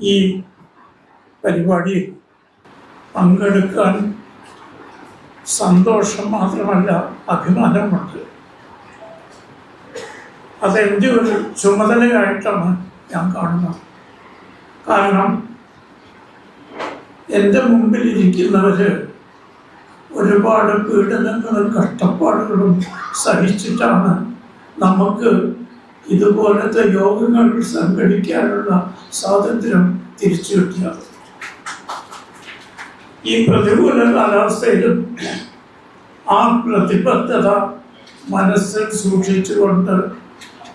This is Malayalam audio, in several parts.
ഈ പരിപാടിയിൽ പങ്കെടുക്കാൻ സന്തോഷം മാത്രമല്ല അഭിമാനമുണ്ട്. അതെന്റെ ഒരു ചുമതലയായിട്ടാണ് ഞാൻ കാണുന്നത്. കാരണം എന്റെ മുമ്പിൽ ഇരിക്കുന്നവര് ഒരുപാട് പീഡനങ്ങളും കഷ്ടപ്പാടുകളും സഹിച്ചിട്ടാണ് നമുക്ക് ഇതുപോലത്തെ യോഗങ്ങൾ സംഘടിക്കാനുള്ള സ്വാതന്ത്ര്യം തിരിച്ചു കിട്ടിയത് ഈ പ്രതികൂല കാലാവസ്ഥയിലും ആ പ്രതിബദ്ധത മനസ്സിൽ സൂക്ഷിച്ചുകൊണ്ട്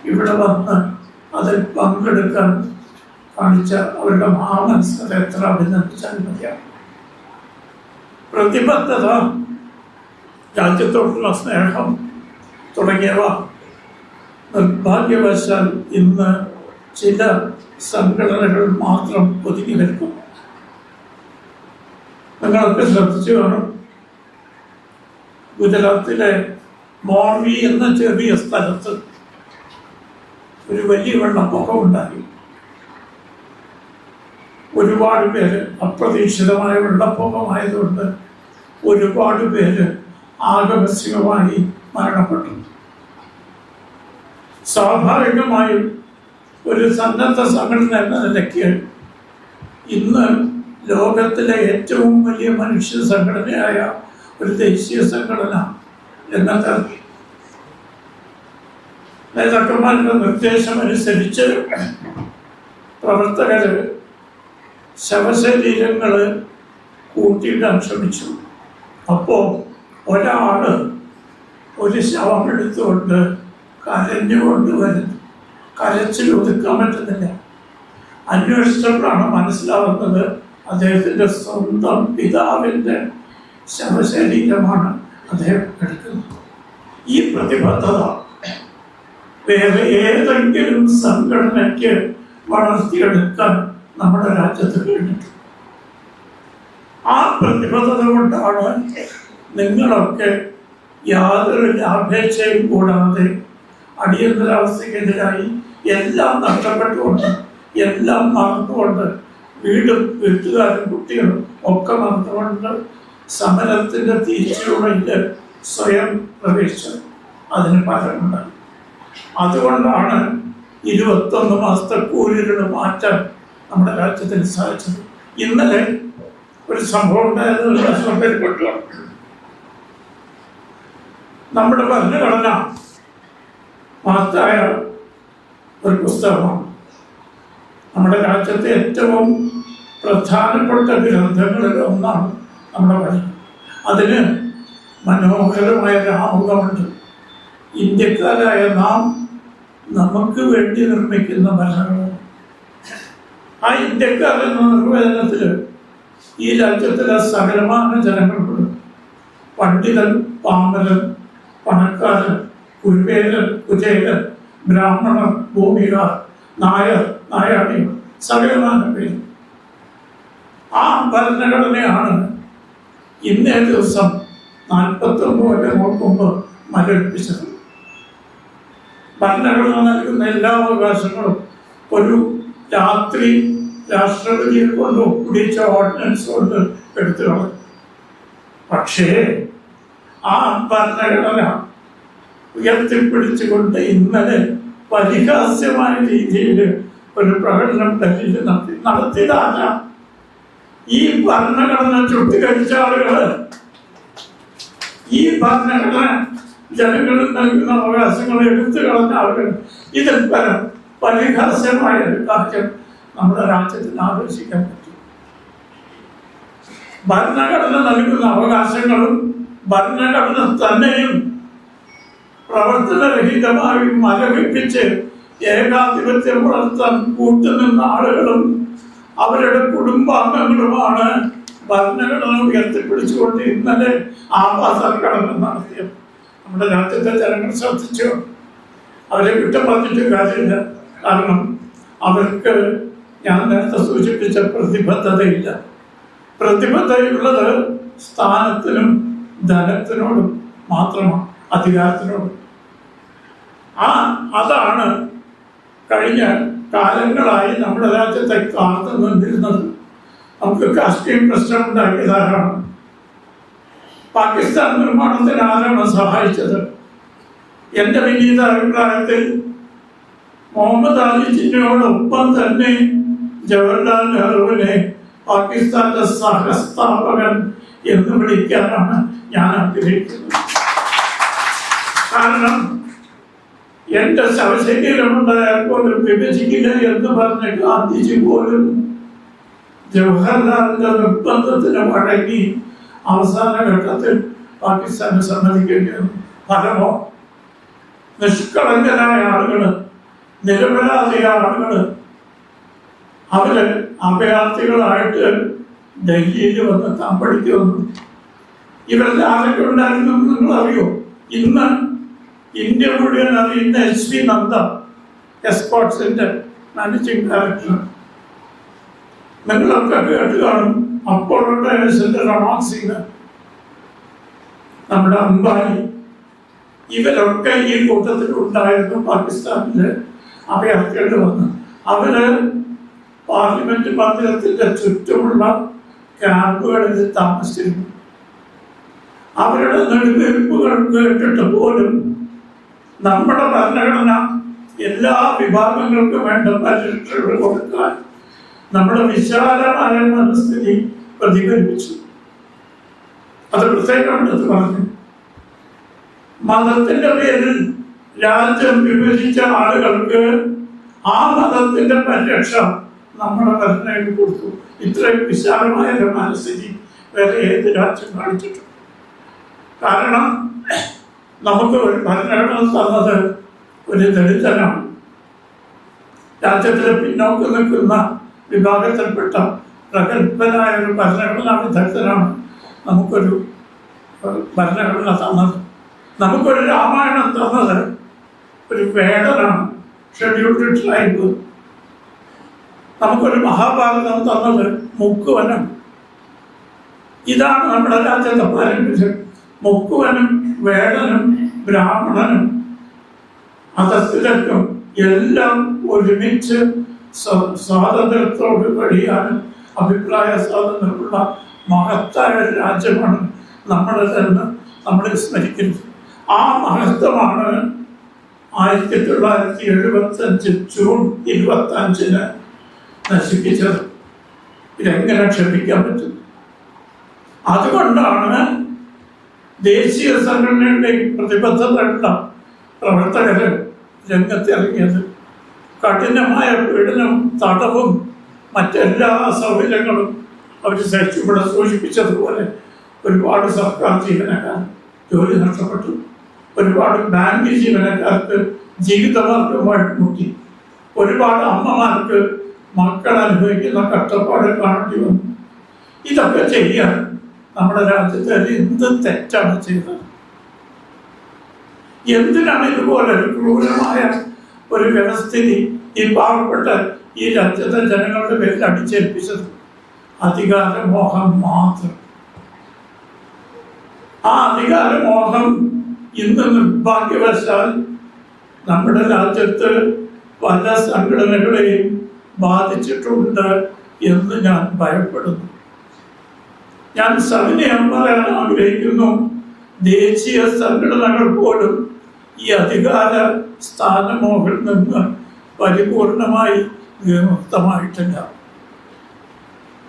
ഇവിടെ വന്ന് അതിൽ പങ്കെടുക്കാൻ കാണിച്ച അവരുടെ മഹാമനസ്സത്തെ എത്ര അഭിനന്ദിച്ചാൽ മതിയാണ് പ്രതിബദ്ധത രാജ്യത്തോടുള്ള സ്നേഹം തുടങ്ങിയവ നിർഭാഗ്യവശാൽ ഇന്ന് ചില സംഘടനകൾ മാത്രം ഒതുങ്ങി നിൽക്കും നിങ്ങളൊക്കെ ശ്രദ്ധിച്ചു കാണും. ഗുജറാത്തിലെ മോർവി എന്ന ചെറിയ സ്ഥലത്ത് ഒരു വലിയ വെള്ളപ്പൊക്കം ഉണ്ടായി ഒരുപാട് പേര് അപ്രതീക്ഷിതമായ വെള്ളപ്പൊക്കമായതുകൊണ്ട് ഒരുപാട് പേര് ആകസ്മികമായി മരണപ്പെട്ടു. സ്വാഭാവികമായും ഒരു സന്നദ്ധ സംഘടന എന്ന നിലയ്ക്ക് ഇന്ന് ലോകത്തിലെ ഏറ്റവും വലിയ മനുഷ്യ സംഘടനയായ ഒരു ദേശീയ സംഘടന എന്നത് നേതാക്കന്മാരുടെ നിർദ്ദേശമനുസരിച്ച് പ്രവർത്തകർ ശവശരീരങ്ങൾ കൂട്ടിയിടാൻ ശ്രമിച്ചു. അപ്പോൾ ഒരാൾ ഒരു ശവം എടുത്തുകൊണ്ട് കരഞ്ഞുകൊണ്ട് വരുന്നു കരച്ചിൽ ഒതുക്കാൻ പറ്റുന്നില്ല. അന്വേഷിച്ചപ്പോഴാണ് മനസ്സിലാവുന്നത് അദ്ദേഹത്തിന്റെ സ്വന്തം പിതാവിന്റെ ശവശരീരമാണ് അദ്ദേഹം എടുക്കുന്നത്. ഈ പ്രതിബദ്ധത വേറെ ഏതെങ്കിലും സംഘടനയ്ക്ക് വളർത്തിയെടുക്കാൻ നമ്മുടെ രാജ്യത്ത് കഴിഞ്ഞിട്ടുണ്ട് ആ പ്രതിബദ്ധത കൊണ്ടാണ് നിങ്ങളൊക്കെ യാതൊരു ലാഭേച്ഛയും കൂടാതെ അടിയന്തരാവസ്ഥക്കെതിരായി എല്ലാം നഷ്ടപ്പെട്ടുകൊണ്ട് എല്ലാം മറന്നുകൊണ്ട് വീടും വീട്ടുകാരും കുട്ടികളും ഒക്കെ മറന്നുകൊണ്ട് സമരത്തിന്റെ തിരിച്ചുള്ള സ്വയം പ്രവേശിച്ചത് അതിന് ഫലമുണ്ടായി അതുകൊണ്ടാണ് ഇരുപത്തൊന്ന് മാസത്തെ കൂലികളുടെ മാറ്റം നമ്മുടെ രാജ്യത്തിന് സാധിച്ചത്. ഇന്നലെ ഒരു സംഭവം ഉണ്ടായത് ശ്രദ്ധയിൽപ്പെട്ടു നമ്മുടെ ഭരണഘടന മഹത്തായ ഒരു പുസ്തകമാണ്. നമ്മുടെ രാജ്യത്തെ ഏറ്റവും പ്രധാനപ്പെട്ട ഗ്രന്ഥങ്ങളിൽ ഒന്നാണ് നമ്മുടെ വഴി. അതിന് മനോഹരമായ ഒരു ആമുഖമുണ്ട്. ഇന്ത്യക്കാരായ നാം നമുക്ക് വേണ്ടി നിർമ്മിക്കുന്ന ഭരണഘടന ആ ഇന്ത്യക്കാർ എന്ന നിർവചനത്തിൽ ഈ രാജ്യത്തിലെ സകലമാന ജനങ്ങൾക്കുണ്ട് പണ്ഡിതൻ പാമരൻ പണക്കാരൻ കുരുവേലൻ കുചേലൻ ബ്രാഹ്മണർ ഭൂമികാർ നായർ നായാടികൾ സകലമാന പേര് ആ ഭരണഘടനയാണ് ഇന്നേ ദിവസം നാൽപ്പത്തൊമ്പത് കൊല്ലങ്ങൾ മുമ്പ് മരവിപ്പിച്ചത്. ഭരണഘടന നൽകുന്ന എല്ലാ അവകാശങ്ങളും ഒരു രാത്രി രാഷ്ട്രപതിയെ കൊണ്ട് ഒപ്പിടിച്ച ഓർഡിനൻസ് കൊണ്ട് എടുത്തു കളഞ്ഞു. പക്ഷേ ആ ഭരണഘടന ഉയർത്തിപ്പിടിച്ചുകൊണ്ട് ഇന്നലെ പരിഹാസ്യമായ രീതിയിൽ ഒരു പ്രകടനം ഡൽഹിയിൽ നടത്തി നടത്തിയതാണ്. ഈ ഭരണഘടന ചുട്ടുകഴിച്ച ആളുകൾ ഈ ഭരണഘടന ജനങ്ങളിൽ നൽകുന്ന അവകാശങ്ങൾ എടുത്തു കളഞ്ഞ ആളുകൾ. ഇതിൽ പരം പരിഹാസ്യമായ ഒരു കാര്യം നമ്മുടെ രാജ്യത്തിന് ആലോചിക്കാൻ പറ്റും. ഭരണഘടന നൽകുന്ന അവകാശങ്ങളും ഭരണഘടന തന്നെയും പ്രവർത്തനരഹിതമായി മരവിപ്പിച്ച് ഏകാധിപത്യം വളർത്താൻ കൂട്ടുനിന്ന ആളുകളും അവരുടെ കുടുംബാംഗങ്ങളുമാണ് ഭരണഘടന ഉയർത്തിപ്പിടിച്ചുകൊണ്ട് ഇന്നലെ ആവാസഘടന നടത്തിയത്. നമ്മുടെ രാജ്യത്തെ ജനങ്ങൾ ശ്രദ്ധിച്ചു. അവരെ കുറ്റം പറഞ്ഞിട്ട് കാര്യമില്ല. കാരണം അവർക്ക് ഞാൻ നേരത്തെ സൂചിപ്പിച്ച പ്രതിബദ്ധതയില്ല. പ്രതിബദ്ധതയുള്ളത് സ്ഥാനത്തിനും ധനത്തിനോടും മാത്രമാണ് അധികാരത്തിനോടും. ആ അതാണ് കഴിഞ്ഞ കാലങ്ങളായി നമ്മുടെ രാജ്യത്തെ കാത്തു നിന്നിരുന്നത് നമുക്ക് കാശ്മീർ പ്രശ്നം ഉണ്ടാക്കിയതാരാണ് പാകിസ്ഥാൻ നിർമ്മാണത്തിന് ആരാണ് സഹായിച്ചത്? എന്റെ വിനീത അഭിപ്രായത്തിൽ മുഹമ്മദ് അലി തന്നെ ജവഹർലാൽ നെഹ്റുവിനെ പാകിസ്ഥാന്റെ സഹസ്ഥാപകൻ എന്ന് വിളിക്കാനാണ് ഞാൻ ആഗ്രഹിക്കുന്നത്. കാരണം എന്റെ ശവശരീരമുണ്ടായാൽ പോലും വിഭജിക്കില്ല എന്ന് പറഞ്ഞ ഗാന്ധിജി പോലും ജവഹർലാലിന്റെ നിർബന്ധത്തിന് വഴങ്ങി അവസാന ഘട്ടത്തിൽ പാകിസ്ഥാന് സമ്മതിക്കേണ്ടി വന്നു ഫലമോ? നിഷ്കളങ്കരായ ആളുകൾ നിരപരാധിയായ ആളുകൾ അവർ അഭയാർത്ഥികളായിട്ട് ഡൽഹിയിൽ വന്ന് തമ്പടിക്ക് വന്നു ഇവരുടെ ആരൊക്കെ ഉണ്ടായിരുന്നു നിങ്ങൾ അറിയോ ഇന്ന് ഇന്ത്യ മുഴുവൻ അറിയുന്ന എസ് പി നന്ദ എസ്പോർട്സിന്റെ മാനേജിംഗ് ഡയറക്ടർ നിങ്ങളൊക്കെ കേട്ട് കാണും അപ്പോഴുള്ള റണോൺ സിംഗ് നമ്മുടെ അംബാനി ഇവരൊക്കെ ഈ കൂട്ടത്തിൽ ഉണ്ടായിരുന്നു പാകിസ്ഥാനിൽ അഭയാർത്ഥികൾ വന്ന്. അവർ പാർലമെന്റ് മന്ദിരത്തിന്റെ ചുറ്റുമുള്ള ക്യാമ്പുകളിൽ താമസിച്ചിരുന്നു. അവരുടെ നെടുവീർപ്പുകൾ കേട്ടിട്ട് പോലും നമ്മുടെ ഭരണഘടന എല്ലാ വിഭാഗങ്ങൾക്കും വേണ്ട പരിരക്ഷകൾ കൊടുക്കാൻ നമ്മുടെ വിശാലമായ മനസ്ഥിതി പ്രതിഫലിപ്പിച്ചു. അത് പ്രത്യേകം എടുത്ത് പറഞ്ഞു. മതത്തിന്റെ പേരിൽ രാജ്യം വിഭജിച്ച ആളുകൾക്ക് ആ മതത്തിന്റെ പരിരക്ഷ നമ്മുടെ ഭരണഘടന കൊടുത്തു. ഇത്രയും വിശാലമായ മനസ്ഥിതി വേറെ ഏത് രാജ്യം കാണിച്ചിട്ടുണ്ട്? കാരണം നമുക്ക് ഭരണഘടന തന്നത് ഒരു ദളിതനാണ്. രാജ്യത്തിലെ പിന്നോക്കം നിൽക്കുന്ന വിഭാഗത്തിൽപ്പെട്ട പ്രഗത്ഭനായ ഒരു ഭരണഘടനാ വിദഗ്ധനാണ് നമുക്കൊരു ഭരണഘടന തന്നത്. നമുക്കൊരു രാമായണം തന്നത് ഒരു വേടനാണ് ഷെഡ്യൂൾഡ് ട്രൈബ് നമുക്കൊരു മഹാഭാരതം തന്നത് മുക്കുവനം ഇതാണ് നമ്മുടെ രാജ്യത്തെ പാരമ്പര്യം. മുക്കുവനും വേടനും ബ്രാഹ്മണനും അധസ്ഥിതർക്കും എല്ലാം ഒരുമിച്ച് സ്വ- സ്വാതന്ത്ര്യത്തോട് കഴിയാനും അഭിപ്രായ സ്വാതന്ത്ര്യമുള്ള മഹത്തായ രാജ്യമാണ് തന്നെ നമ്മൾ സ്മരിക്കുന്നത്. ആ മഹത്വമാണ് ആയിരത്തി തൊള്ളായിരത്തി എഴുപത്തി അഞ്ച് ജൂൺ ഇരുപത്തി അഞ്ചിന് നശിപ്പിച്ചത്. ഇതെങ്ങനെ ക്ഷമിക്കാൻ പറ്റും? അതുകൊണ്ടാണ് ദേശീയ സംഘടനയുടെ പ്രതിബദ്ധതയുള്ള പ്രവർത്തകർ രംഗത്തിറങ്ങിയത് കഠിനമായ പീഡനം തടവും മറ്റെല്ലാ സൗകര്യങ്ങളും അവർ ഇവിടെ സൂചിപ്പിച്ചതുപോലെ ഒരുപാട് സർക്കാർ ജീവനക്കാർ ജോലി നഷ്ടപ്പെട്ടു. ഒരുപാട് ബാങ്ക് ജീവനക്കാർക്ക് ജീവിതമാർഗമായിട്ട് മുട്ടി. ഒരുപാട് അമ്മമാർക്ക് മക്കൾ അനുഭവിക്കുന്ന കഷ്ടപ്പാട് കാണേണ്ടി വന്നു. ഇതൊക്കെ ചെയ്യാൻ നമ്മുടെ രാജ്യത്ത് എന്ത് തെറ്റാണ് ചെയ്തത്. എന്തിനാണ് ഇതുപോലെ ഒരു ക്രൂരമായ ഒരു വ്യവസ്ഥിതി ഈ പാവപ്പെട്ട ഈ രാജ്യത്തെ ജനങ്ങളുടെ പേരിൽ അടിച്ചേൽപ്പിച്ചത്? അധികാരമോഹം മാത്രം. ആ അധികാരമോഹം ഇന്ന് നിർഭാഗ്യവശാൽ നമ്മുടെ രാജ്യത്ത് പല സംഘടനകളെയും ബാധിച്ചിട്ടുണ്ട് എന്ന് ഞാൻ ഭയപ്പെടുന്നു. ഞാൻ സവിനയം പറയാൻ ആഗ്രഹിക്കുന്നു. ദേശീയ സംഘടനകൾ പോലും ഈ അധികാര സ്ഥാനമോഹിൽ നിന്ന് പരിപൂർണമായി വിമുക്തമായിട്ടില്ല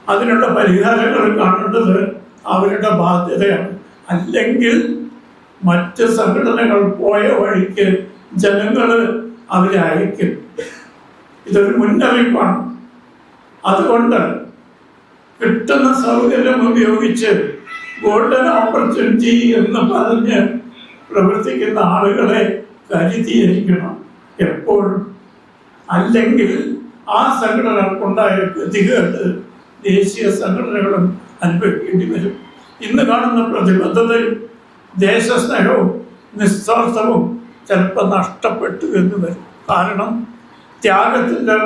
അതിനുള്ള പരിഹാരങ്ങൾ കാണേണ്ടത് അവരുടെ ബാധ്യതയാണ്. അല്ലെങ്കിൽ മറ്റ് സംഘടനകൾ പോയ വഴിക്ക് ജനങ്ങൾ അവരെ അയക്കും. ഇതൊരു മുന്നറിയിപ്പാണ്. അതുകൊണ്ട് കിട്ടുന്ന സൗകര്യം ഉപയോഗിച്ച് ഗോൾഡൻ ഓപ്പർച്യൂണിറ്റി എന്ന് പറഞ്ഞ് പ്രവർത്തിക്കുന്ന ആളുകളെ കരുതിയിരിക്കണം. എപ്പോഴും അല്ലെങ്കിൽ ആ സംഘടനകൾക്കുണ്ടായ ഗതികേട് ദേശീയ സംഘടനകളും അനുഭവിക്കേണ്ടി വരും. ഇന്ന് കാണുന്ന പ്രതിബദ്ധതയും ദേശസ്നേഹവും നിസ്വാർത്ഥവും ചിലപ്പോൾ നഷ്ടപ്പെട്ടു എന്ന് വരും. കാരണം ത്യാഗത്തിന്റെ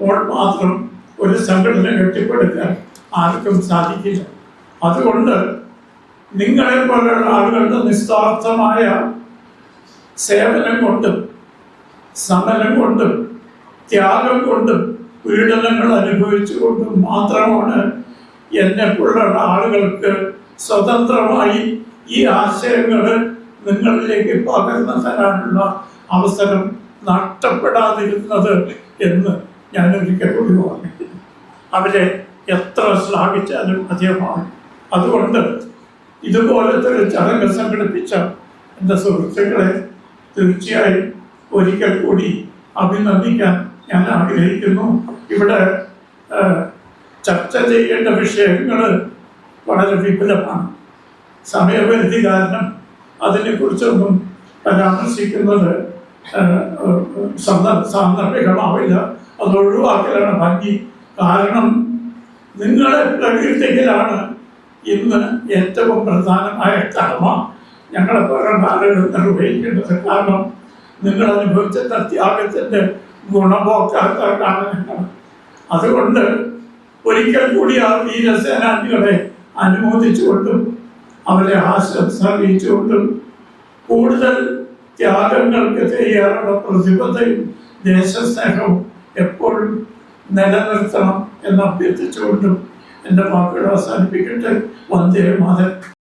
മോൾ മാത്രം ഒരു സംഘടന കെട്ടിപ്പടുക്കാൻ ആർക്കും സാധിക്കില്ല. അതുകൊണ്ട് നിങ്ങളെ പോലെയുള്ള ആളുകളുടെ നിസ്വാർത്ഥമായ സേവനം കൊണ്ടും സമരം കൊണ്ടും ത്യാഗം കൊണ്ടും പീഡനങ്ങൾ അനുഭവിച്ചുകൊണ്ടും മാത്രമാണ് എന്നെ പോലുള്ള ആളുകൾക്ക് സ്വതന്ത്രമായി ഈ ആശയങ്ങൾ നിങ്ങളിലേക്ക് പകർന്നു തരാനുള്ള അവസരം നഷ്ടപ്പെടാതിരുന്നത് എന്ന് ഞാൻ ഒഴിവാക്കി അവരെ എത്ര ശ്ലാഘിച്ചാലും അധികമാണ്. അതുകൊണ്ട് ഇതുപോലത്തെ ഒരു ചടങ്ങ് സംഘടിപ്പിച്ച എന്റെ സുഹൃത്തുക്കളെ തീർച്ചയായും ഒരിക്കൽ കൂടി അഭിനന്ദിക്കാൻ ഞാൻ ആഗ്രഹിക്കുന്നു. ഇവിടെ ചർച്ച ചെയ്യേണ്ട വിഷയങ്ങൾ വളരെ വിപുലമാണ്. സമയപരിധി കാരണം അതിനെക്കുറിച്ചൊന്നും പരാമർശിക്കുന്നത് സാന്ദർഭികമാവില്ല. അത് ഒഴിവാക്കലാണ് ഭംഗി. കാരണം നിങ്ങളെ പ്രകീർത്തിക്കലാണ് ഇന്ന് ഏറ്റവും പ്രധാനമായ കർമ്മ. ഞങ്ങളെ ആളുകൾ നിർവഹിക്കേണ്ടത് കാരണം നിങ്ങൾ അനുഭവിച്ച ത്യാഗത്തിന്റെ ഗുണഭോക്താക്കളാണ് ഞങ്ങൾ. അതുകൊണ്ട് ഒരിക്കൽ കൂടി ആ വീരസേനാനികളെ അനുമോദിച്ചുകൊണ്ടും അവരെ ആശംസ അറിയിച്ചുകൊണ്ടും കൂടുതൽ ത്യാഗങ്ങൾക്ക് തയ്യാറുള്ള പ്രതിബദ്ധയും ദേശസ്നേഹവും എപ്പോഴും നിലനിർത്തണം എന്ന് അഭ്യർത്ഥിച്ചുകൊണ്ടും എന്റെ വാക്കുകൾ അവസാനിപ്പിക്കട്ടെ. വന്ദേ മാതരം.